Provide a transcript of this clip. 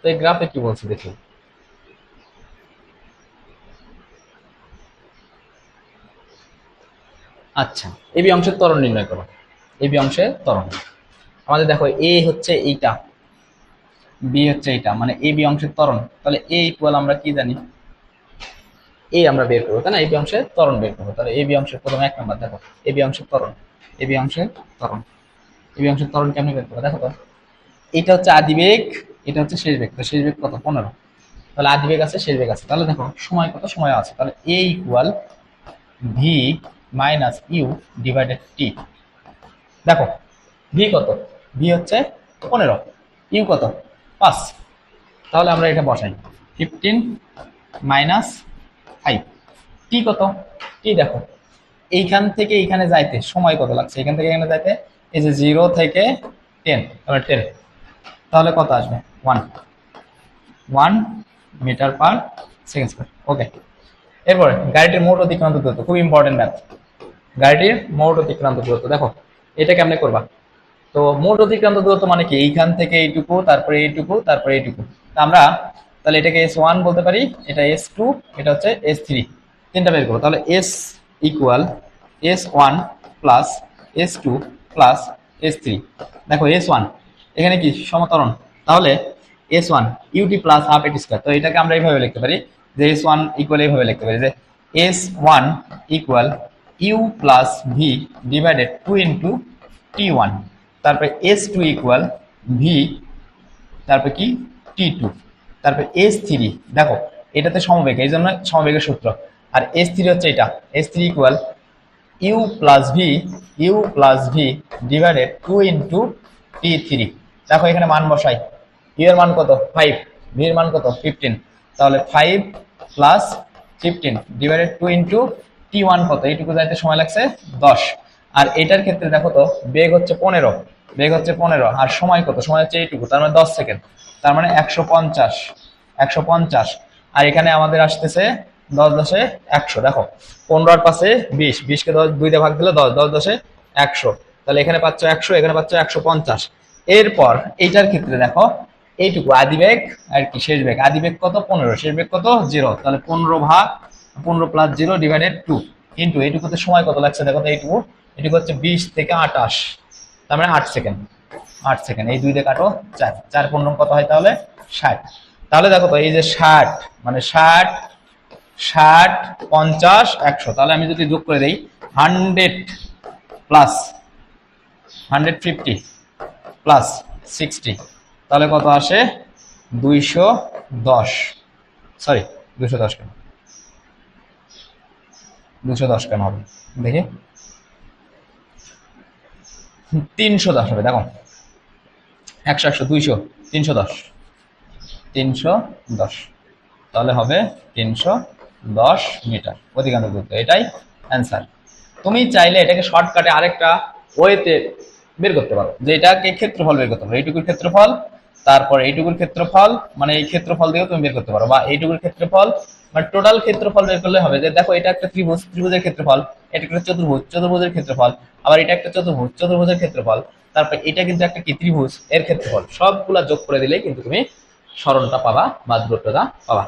তো এই গ্রাফে কি বলছে দেখি আচ্ছা এবি অংশের ত্বরণ নির্ণয় করো। এবি অংশের ত্বরণ। আমাদের দেখো এ হচ্ছে এইটা, বি হচ্ছে এইটা মানে এ বি অংশের ত্বরণ। তাহলে এ ইকুয়াল আমরা কি জানি? এ আমরা বের করব, তাই না? এ বি অংশের ত্বরণ বের করব। তাহলে এ বি অংশের প্রথমে এক নাম্বার, দেখো, এ বি অংশের ত্বরণ, এ বি অংশের ত্বরণ, এ বি অংশের ত্বরণ কেমনি বের করব? দেখো তো এটা হচ্ছে আদিবেগ এটা হচ্ছে শেষ বেগ তো শেষ বেগ কত? পনেরো। তাহলে আদিবেগ আছে, শেষ বেগ আছে। তাহলে দেখো, সময় কত? সময় আছে। তাহলে A equal V minus U divided T দেখো ভি কত? ভি হচ্ছে পনেরো। ইউ কত? পাঁচ। তাহলে আমরা এটা বসাই। ফিফটিন মাইনাস ফাইভ টি কত? টি দেখো, এইখান থেকে এইখানে যাইতে সময় কত লাগছে? এখান থেকে এখানে যাইতে, এই যে জিরো থেকে টেন তাহলে টেন তাহলে কত আসবে? One one metre per second square okay এরপরে, গাড়িটির মোট অতিক্রান্ত দূরত্ব খুব ইম্পর্টেন্ট ম্যাথ গাড়িটির মোট অতিক্রান্ত দূরত্ব, দেখো, এটা কেমনে করবা? তো মোট অতিক্রান্ত দূরত্ব মানে কি? এইখান থেকে এইটুকু, তারপরে এইটুকু তারপরে এইটুকু। আমরা তাহলে এটাকে এস ওয়ান বলতে পারি, এটা এস টু এটা হচ্ছে এস থ্রি তিনটা বের করব তাহলে S equal S one plus S two plus S three দেখো এস ওয়ান এখানে কি? সমতরণ। তাহলে S one U T plus half A T square তো এটাকে আমরা এইভাবে লিখতে পারি, যে এস ওয়ান ইকুয়াল এইভাবে লিখতে পারি, যে S one equal U plus V divided two into T one তারপরে এস টু ইকুয়াল ভি তারপর কি? টি টু তারপর এস থ্রি দেখো, এটাতে সমবেগ, এই জন্য সমবেগের সূত্র, আর এস থ্রি হচ্ছে এটা S three equal U plus V U plus V divided two into T three দেখো এখানে মান বসাই এর মান কত? ফাইভ ভি এর মান কত? ফিফটিন তাহলে five plus fifteen divided two into T one কত? এইটুকু যাইতে সময় লাগছে দশ। আর এটার ক্ষেত্রে দেখো তো, বেগ হচ্ছে পনেরো। বেগ হচ্ছে পনেরো। আর সময় কত? সময় হচ্ছে এইটুকু, তার মানে দশ সেকেন্ড। তার মানে একশো পঞ্চাশ। একশো পঞ্চাশ। আর এখানে আমাদের আসতেছে দশ দশে একশো। দেখো, পনেরো আর পাশে বিশ। বিশকে দশ, দুইটা ভাগ দিলে দশ দশ দশে একশো। তাহলে এখানে পাচ্ছ একশো, এখানে পাচ্ছ একশো পঞ্চাশ। এরপর এইটার ক্ষেত্রে দেখো এইটুকু। আদি বেগ আর কি, শেষ বেগ। আদি বেগ কত? পনেরো। শেষ বেগ কত? জিরো। তাহলে পনেরো ভাগ, পনেরো প্লাস জিরো ডিভাইডেড টু কিন্তু এইটুকুতে সময় কত লাগছে? দেখো তো এইটুকু। এটুকু হচ্ছে বিশ থেকে আটাশ তার মানে আট সেকেন্ড আট সেকেন্ড এই দুই দিয়ে কাটো চার। চার পনেরো কত হয় তাহলে? ষাট। তাহলে দেখো তো, এই যে ষাট মানে ষাট ষাট, পঞ্চাশ, একশো। তাহলে আমি যদি যোগ করে দিই, hundred plus hundred fifty plus sixty. তাহলে কত আসে? দুইশো দশ। সরি দুশো দশ কেন? দুশো দশ কেন হবে? দেখি। তিনশো দশ হবে, দেখো। একশো একশো, দুইশো, তিনশো দশ। তিনশো দশ। তাহলে হবে তিনশো দশ মিটার। অধিকাংশ দূরত্ব এটাই অ্যান্সার তুমি চাইলে এটাকে শর্টকাটে আরেকটা ওয়েতে বের করতে পারো। যে এটাকে ক্ষেত্রফল বের করতে পারো। এইটুকুর ক্ষেত্রফল। তারপর এইটুকুর ক্ষেত্রফল মানে এই ক্ষেত্রফল দিয়েও তুমি বের করতে পারো, বা এইটুকুর ক্ষেত্রফল মানে টোটাল ক্ষেত্রফল বের করলে হবে। যে দেখো, এটা একটা ত্রিভুজ, ত্রিভুজের ক্ষেত্রফল, এটা একটা চতুর্ভুজ, চতুর্ভুজের ক্ষেত্রফল, আবার এটা একটা চতুর্ভুজ, চতুর্ভুজের ক্ষেত্রফল, তারপর এটা কিন্তু একটা কি, ত্রিভুজ, এর ক্ষেত্রফল, সবগুলা যোগ করে দিলেই কিন্তু তুমি স্মরণটা পাবা বা দূরত্বটা পাবা।